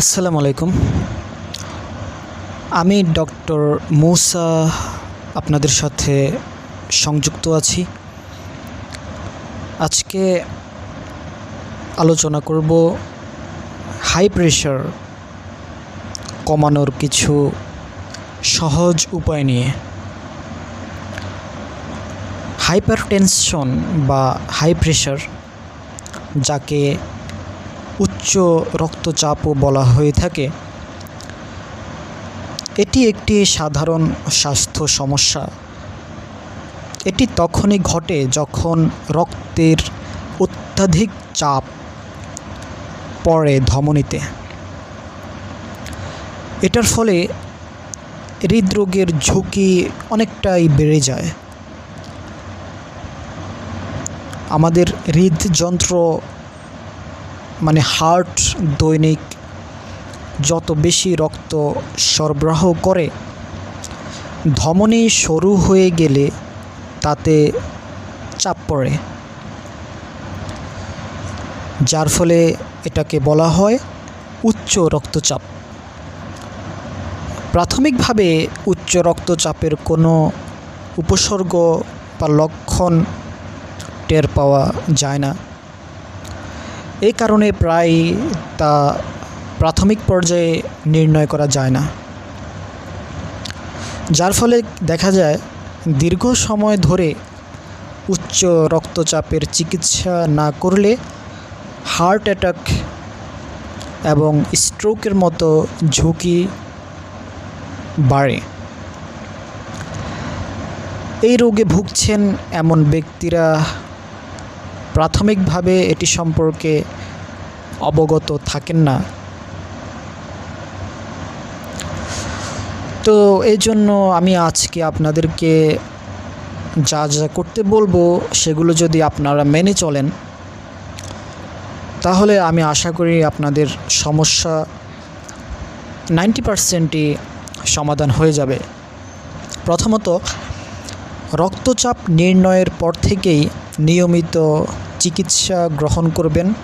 আসসালামু আলাইকুম। আমি ডক্টর মৌসা আপনাদের সাথে সংযুক্ত আছি। আজকে আলোচনা করব হাই প্রেশার কমানোর কিছু সহজ উপায় নিয়ে। হাইপার টেনশন বা হাই প্রেশার যাকে উচ্চ রক্তচাপও বলা হয়ে থাকে। এটি একটি সাধারণ স্বাস্থ্য সমস্যা। এটি তখনই ঘটে যখন রক্তের অত্যাধিক চাপ পড়ে ধমনীতে। এটার ফলে হৃদরোগের ঝুঁকি অনেকটাই বেড়ে যায়। আমাদের হৃদযন্ত্র মানে হার্ট, দৈনিক যত বেশি রক্ত সরবরাহ করে, ধমনী সরু হয়ে গেলে তাতে চাপ পড়ে। যার ফলে এটাকে বলা হয় উচ্চ রক্তচাপ। প্রাথমিকভাবে উচ্চ রক্তচাপের কোনো উপসর্গ বা লক্ষণ টের পাওয়া যায় না। এই কারণে প্রায় তা প্রাথমিক পর্যায়ে নির্ণয় করা যায় না। যার ফলে দেখা যায়, দীর্ঘ সময় ধরে উচ্চ রক্তচাপের চিকিৎসা না করলে হার্ট অ্যাটাক এবং স্ট্রোকের মতো ঝুঁকি বাড়ে। এই রোগে ভুগছেন এমন ব্যক্তিরা প্রাথমিকভাবে এটি সম্পর্কে অবগত থাকেন না। তো এই জন্য আমি আজকে আপনাদেরকে যা যা করতে বলব সেগুলো যদি আপনারা মেনে চলেন, তাহলে আমি আশা করি আপনাদের সমস্যা নাইনটি পারসেন্টই সমাধান হয়ে যাবে। প্রথমত, রক্তচাপ নির্ণয়ের পর থেকেই নিয়মিত চিকিৎসা গ্রহণ করবেন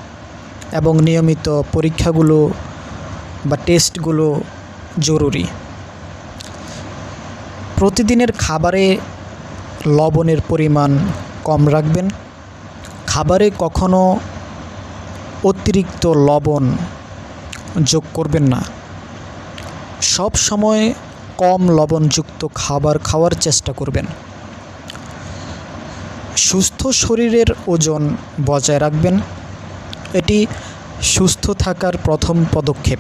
এবং নিয়মিত পরীক্ষাগুলো বা টেস্টগুলো জরুরি। প্রতিদিনের খাবারে লবণের পরিমাণ কম রাখবেন। খাবারে কখনো অতিরিক্ত লবণ যোগ করবেন না। সব সময় কম লবণযুক্ত খাবার খাওয়ার চেষ্টা করবেন। সুস্থ শরীরের ওজন বজায় রাখবেন। এটি সুস্থ থাকার প্রথম পদক্ষেপ।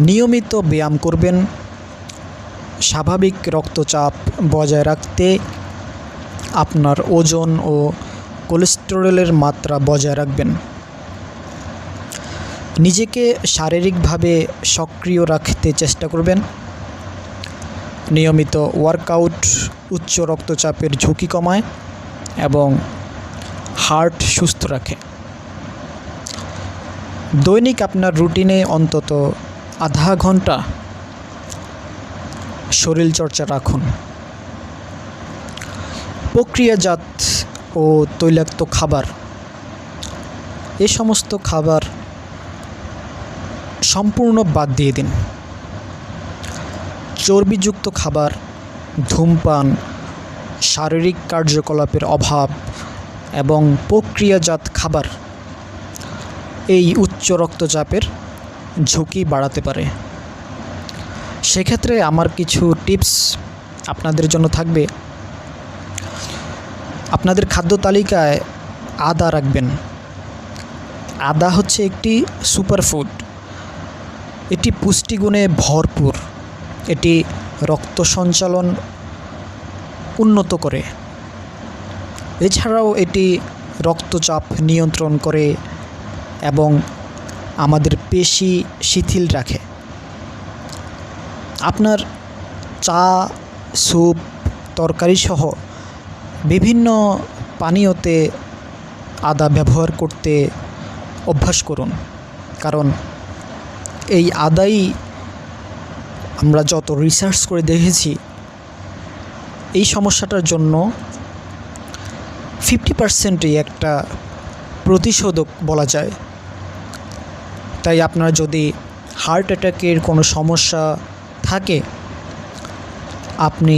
নিয়মিত ব্যায়াম করবেন। স্বাভাবিক রক্তচাপ বজায় রাখতে আপনার ওজন ও কোলেস্টেরলের মাত্রা বজায় রাখবেন। নিজেকে শারীরিকভাবে সক্রিয় রাখতে চেষ্টা করবেন। নিয়মিত ওয়ার্কআউট উচ্চ রক্তচাপের ঝুঁকি কমায় এবং হার্ট সুস্থ রাখে। দৈনিক আপনার রুটিনে অন্তত আধা ঘণ্টা শরীরচর্চা রাখুন। প্রক্রিয়াজাত ও তৈলাক্ত খাবার। এ সমস্ত খাবার সম্পূর্ণ বাদ দিয়ে দিন। চর্বিযুক্ত খাবার ধূমপান, শারীরিক কার্যকলাপের অভাব এবং প্রক্রিয়াজাত খাবার এই উচ্চ রক্তচাপের ঝুঁকি বাড়াতে পারে। সেক্ষেত্রে আমার কিছু টিপস আপনাদের জন্য থাকবে। আপনাদের খাদ্য তালিকায় আদা রাখবেন। আদা হচ্ছে একটি সুপারফুড এটি পুষ্টিগুণে ভরপুর, এটি রক্ত সঞ্চালন উন্নত করে। এছাড়াও এটি রক্তচাপ নিয়ন্ত্রণ করে এবং আমাদের পেশি শিথিল রাখে। আপনার চা, স্যুপ তরকারি সহ বিভিন্ন পানীয়তে আদা ব্যবহার করতে অভ্যাস করুন। কারণ এই আদাই আমরা যত রিসার্চ করে দেখেছি, এই সমস্যাটার জন্য ফিফটি পার্সেন্টই একটা প্রতিষেধক বলা যায়। তাই আপনার যদি হার্ট অ্যাটাকের কোনো সমস্যা থাকে, আপনি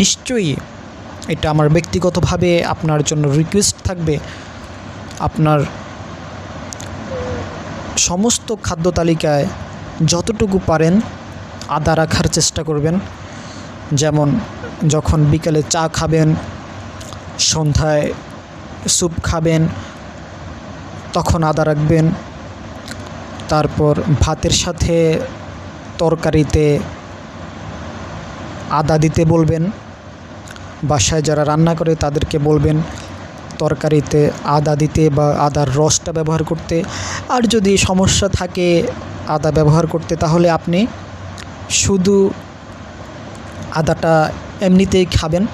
নিশ্চয়ই এটা আমার ব্যক্তিগতভাবে আপনার জন্য রিকোয়েস্ট থাকবে। আপনার সমস্ত খাদ্য তালিকায় যতটুকু পারেন আদা রাখার চেষ্টা করবেন। যেমন যখন বিকালে চা খাবেন, সন্ধ্যায় স্যুপ খাবেন, তখন আদা রাখবেন। তারপর ভাতের সাথে তরকারিতে আদা দিতে বলবেন। বাসায় যারা রান্না করে তাদেরকে বলবেন, তরকারিতে আদা দিতে বা আদার রসটা ব্যবহার করতে। আর যদি সমস্যা থাকে আদা ব্যবহার করতে, তাহলে আপনি শুধু আদাটা এমনিতেই খাবেন।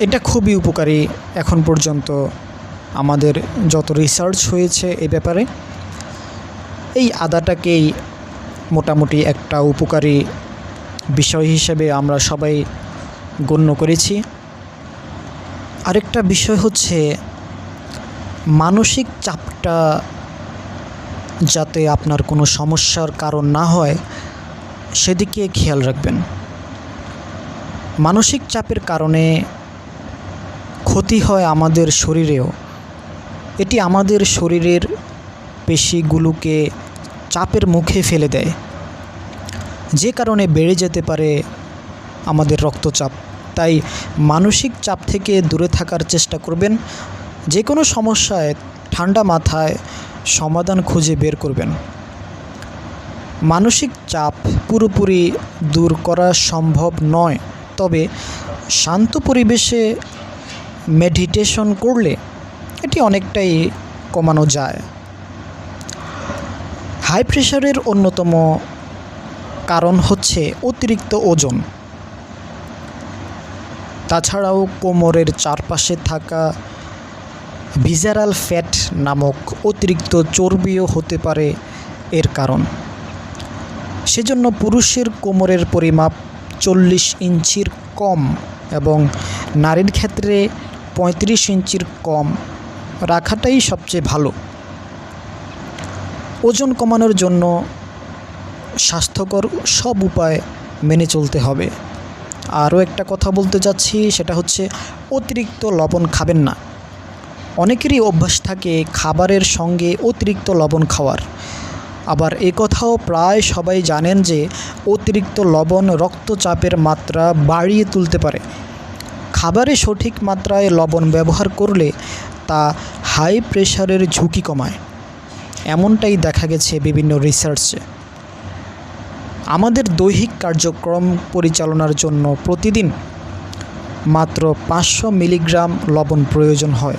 এটা খুবই উপকারী এখন পর্যন্ত আমাদের যত রিসার্চ হয়েছে এই ব্যাপারে। এই আদাটাকেই মোটামুটি একটা উপকারী বিষয় হিসেবে আমরা সবাই গণ্য করেছি। আরেকটা বিষয় হচ্ছে মানসিক চাপটা যাতে আপনার কোনো সমস্যার কারণ না হয়, সেদিকে খেয়াল রাখবেন। মানসিক চাপের কারণে ক্ষতি হয় আমাদের শরীরেও। এটি আমাদের শরীরের পেশিগুলোকে চাপের মুখে ফেলে দেয়। যে কারণে বেড়ে যেতে পারে আমাদের রক্তচাপ। তাই মানসিক চাপ থেকে দূরে থাকার চেষ্টা করবেন। যে কোনো সমস্যায় ঠান্ডা মাথায় সমাধান খুঁজে বের করবেন। মানসিক চাপ পুরোপুরি দূর করা সম্ভব নয়, তবে শান্ত পরিবেশে মেডিটেশন করলে এটি অনেকটাই কমানো যায়। হাই প্রেশারের অন্যতম কারণ হচ্ছে অতিরিক্ত ওজন। তাছাড়াও কোমরের চারপাশে থাকা ভিজারাল ফ্যাট নামক অতিরিক্ত চর্বিও হতে পারে এর কারণ। সেজন্য পুরুষের কোমরের পরিমাপ চল্লিশ ইঞ্চির কম এবং নারীর ক্ষেত্রে পঁয়ত্রিশ ইঞ্চির কম রাখাটাই সবচেয়ে ভালো। ওজন কমানোর জন্য স্বাস্থ্যকর সব উপায় মেনে চলতে হবে। আরও একটা কথা বলতে চাচ্ছি সেটা হচ্ছে অতিরিক্ত লবণ খাবেন না। অনেকেরই অভ্যাস থাকে খাবারের সঙ্গে অতিরিক্ত লবণ খাওয়ার। আবার এ কথাও প্রায় সবাই জানেন যে অতিরিক্ত লবণ রক্তচাপের মাত্রা বাড়িয়ে তুলতে পারে। খাবারে সঠিক মাত্রায় লবণ ব্যবহার করলে তা হাই প্রেশারের ঝুঁকি কমায়। এমনটাই দেখা গেছে বিভিন্ন রিসার্চে। আমাদের দৈহিক কার্যক্রম পরিচালনার জন্য প্রতিদিন মাত্র পাঁচশো মিলিগ্রাম লবণ প্রয়োজন হয়।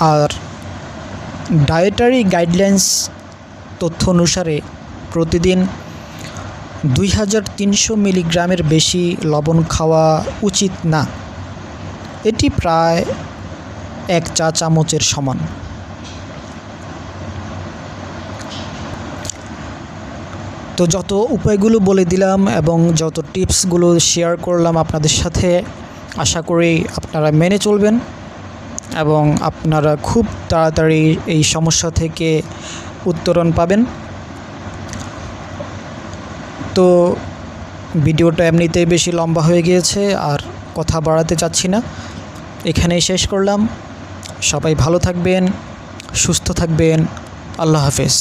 আর ডায়েটারি গাইডলাইন্স তথ্য অনুসারে প্রতিদিন দুই হাজার তিনশো মিলিগ্রামের বেশি লবণ খাওয়া উচিত না। এটি প্রায় এক চা চামচের সমান। তো যত উপায়গুলো বলে দিলাম এবং যত টিপসগুলো শেয়ার করলাম আপনাদের সাথে, আশা করি আপনারা মেনে চলবেন। এবং আপনারা খুব তাড়াতাড়ি এই সমস্যা থেকে উত্তরণ পাবেন। তো ভিডিওটা এমনিতেই বেশি লম্বা হয়ে গিয়েছে, আর কথা বাড়াতে চাচ্ছি না। এখানেই শেষ করলাম। সবাই ভালো থাকবেন, সুস্থ থাকবেন। আল্লাহ হাফেজ।